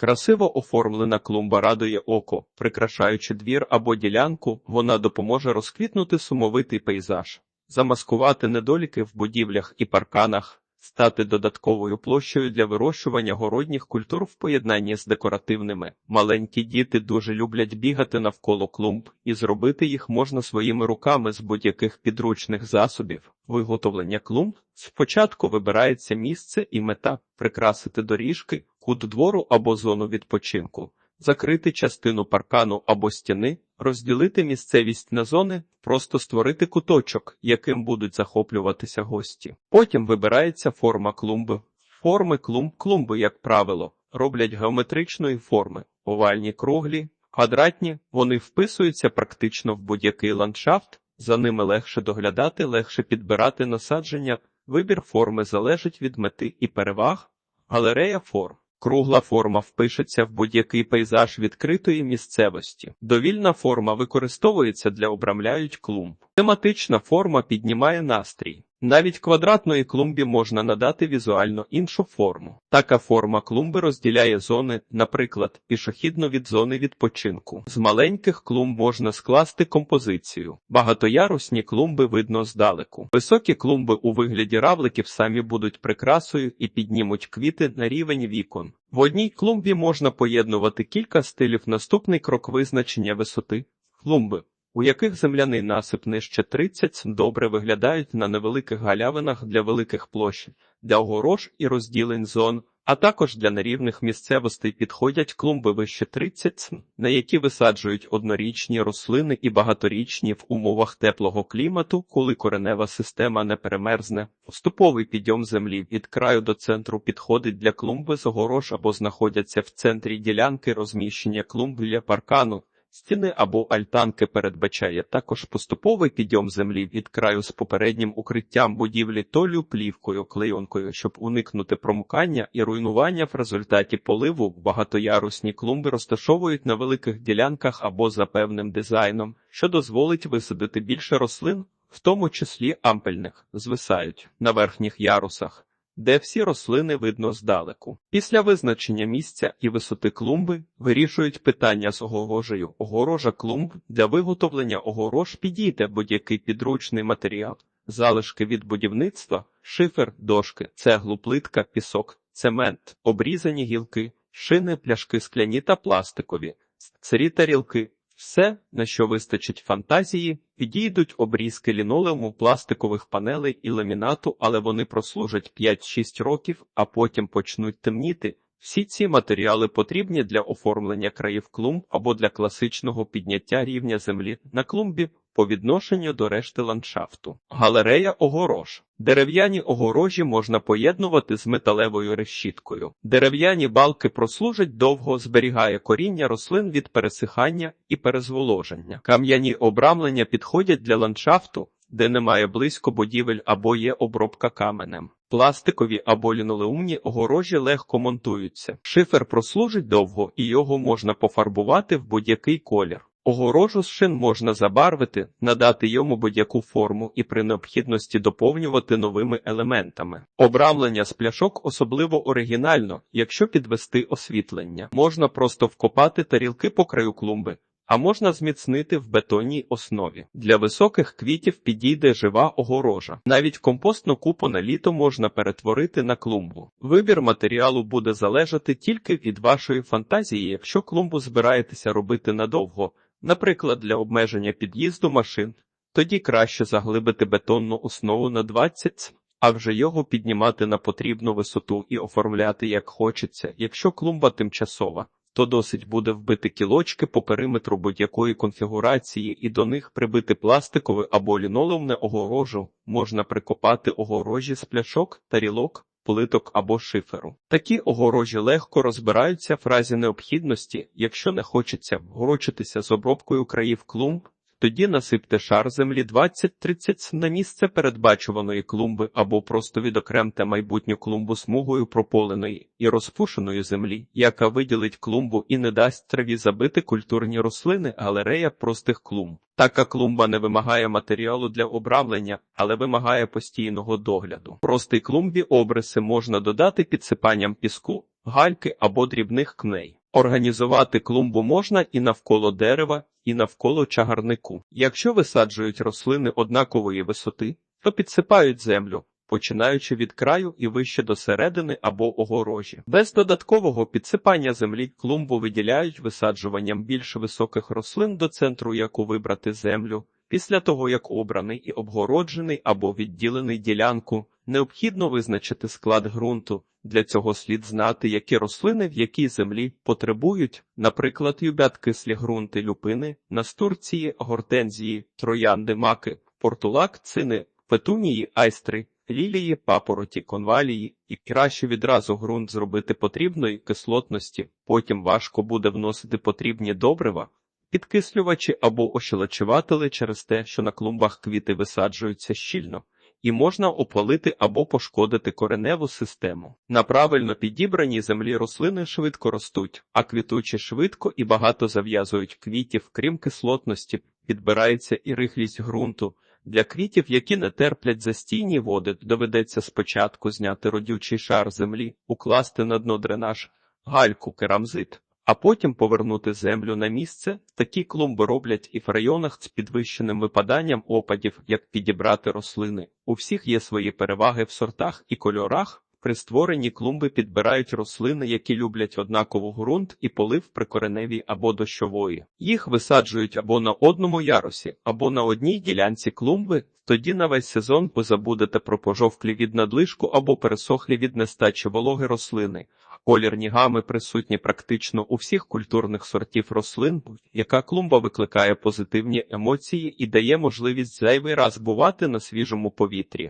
Красиво оформлена клумба радує око, прикрашаючи двір або ділянку, вона допоможе розквітнути сумовитий пейзаж, замаскувати недоліки в будівлях і парканах, стати додатковою площею для вирощування городніх культур в поєднанні з декоративними. Маленькі діти дуже люблять бігати навколо клумб, і зробити їх можна своїми руками з будь-яких підручних засобів. Виготовлення клумб спочатку вибирається місце і мета прикрасити доріжки, кут двору або зону відпочинку, закрити частину паркану або стіни, розділити місцевість на зони, просто створити куточок, яким будуть захоплюватися гості. Потім вибирається форма клумби. Форми клумб клумби, як правило, роблять геометричної форми, овальні круглі, квадратні, вони вписуються практично в будь-який ландшафт, за ними легше доглядати, легше підбирати насадження. Вибір форми залежить від мети і переваг. Галерея форм. Кругла форма впишеться в будь-який пейзаж відкритої місцевості. Довільна форма використовується для обрамляють клумб. Тематична форма піднімає настрій. Навіть квадратної клумбі можна надати візуально іншу форму. Така форма клумби розділяє зони, наприклад, пішохідно від зони відпочинку. З маленьких клумб можна скласти композицію. Багатоярусні клумби видно здалеку. Високі клумби у вигляді равликів самі будуть прикрасою і піднімуть квіти на рівень вікон. В одній клумбі можна поєднувати кілька стилів. Наступний крок визначення висоти клумби у яких земляний насип нижче 30 добре виглядають на невеликих галявинах для великих площ, для огорож і розділень зон, а також для нерівних місцевостей підходять клумби вище 30 на які висаджують однорічні рослини і багаторічні в умовах теплого клімату, коли коренева система не перемерзне. Поступовий підйом землі від краю до центру підходить для клумби з огорож або знаходяться в центрі ділянки розміщення клумб для паркану. Стіни або альтанки передбачає також поступовий підйом землі від краю з попереднім укриттям будівлі толю плівкою клейонкою, щоб уникнути промукання і руйнування в результаті поливу багатоярусні клумби розташовують на великих ділянках або за певним дизайном, що дозволить висадити більше рослин, в тому числі ампельних, звисають на верхніх ярусах де всі рослини видно здалеку. Після визначення місця і висоти клумби вирішують питання з огорожею. Огорожа клумб для виготовлення огорож підійде будь-який підручний матеріал, залишки від будівництва, шифер, дошки, цеглу, плитка, пісок, цемент, обрізані гілки, шини, пляшки скляні та пластикові, сирі тарілки. Все, на що вистачить фантазії, підійдуть обрізки лінолеуму, пластикових панелей і ламінату, але вони прослужать 5-6 років, а потім почнуть темніти. Всі ці матеріали потрібні для оформлення країв клумб або для класичного підняття рівня землі на клумбі по відношенню до решти ландшафту. Галерея огорож. Дерев'яні огорожі можна поєднувати з металевою решіткою. Дерев'яні балки прослужать довго, зберігає коріння рослин від пересихання і перезволоження. Кам'яні обрамлення підходять для ландшафту, де немає близько будівель або є обробка каменем. Пластикові або лінолеумні огорожі легко монтуються. Шифер прослужить довго і його можна пофарбувати в будь-який колір. Огорожу з шин можна забарвити, надати йому будь-яку форму і при необхідності доповнювати новими елементами. Обрамлення з пляшок особливо оригінально, якщо підвести освітлення. Можна просто вкопати тарілки по краю клумби, а можна зміцнити в бетонній основі. Для високих квітів підійде жива огорожа. Навіть компостну купу на літо можна перетворити на клумбу. Вибір матеріалу буде залежати тільки від вашої фантазії, якщо клумбу збираєтеся робити надовго. Наприклад, для обмеження під'їзду машин, тоді краще заглибити бетонну основу на 20 а вже його піднімати на потрібну висоту і оформляти як хочеться. Якщо клумба тимчасова, то досить буде вбити кілочки по периметру будь-якої конфігурації і до них прибити пластикове або лінолеумне огорожу, можна прикопати огорожі з пляшок, тарілок, плиток або шиферу. Такі огорожі легко розбираються в разі необхідності, якщо не хочеться вгорочитися з обробкою країв клумб, Тоді насипте шар землі 20-30 на місце передбачуваної клумби або просто відокремте майбутню клумбу смугою прополеної і розпушеної землі, яка виділить клумбу і не дасть траві забити культурні рослини галерея простих клумб. Така клумба не вимагає матеріалу для обрамлення, але вимагає постійного догляду. Простій клумбі обриси можна додати підсипанням піску, гальки або дрібних кней. Організувати клумбу можна і навколо дерева, і навколо чагарнику. Якщо висаджують рослини однакової висоти, то підсипають землю, починаючи від краю і вище до середини або огорожі. Без додаткового підсипання землі клумбу виділяють висаджуванням більш високих рослин до центру, яку вибрати землю. Після того, як обраний і обгороджений або відділений ділянку, необхідно визначити склад ґрунту. Для цього слід знати, які рослини в якій землі потребують, наприклад, юбят кислі ґрунти люпини, настурції, гортензії, троянди, маки, портулак, цини, петунії, айстри, лілії, папороті, конвалії, і краще відразу ґрунт зробити потрібної кислотності, потім важко буде вносити потрібні добрива, підкислювачі або ощелочуватели через те, що на клумбах квіти висаджуються щільно. І можна опалити або пошкодити кореневу систему. На правильно підібраній землі рослини швидко ростуть, а квітучі швидко і багато зав'язують квітів, крім кислотності, підбирається і рихлість ґрунту. Для квітів, які не терплять застійні води, доведеться спочатку зняти родючий шар землі, укласти на дно дренаж, гальку, керамзит, а потім повернути землю на місце. Такі клумби роблять і в районах з підвищеним випаданням опадів, як підібрати рослини. У всіх є свої переваги в сортах і кольорах. При створенні клумби підбирають рослини, які люблять однаково ґрунт і полив прикореневій або дощової. Їх висаджують або на одному ярусі, або на одній ділянці клумби. Тоді на весь сезон ви забудете про пожовклі від надлишку або пересохлі від нестачі вологи рослини. Колірні гами присутні практично у всіх культурних сортів рослин, яка клумба викликає позитивні емоції і дає можливість зайвий раз бувати на свіжому повітрі.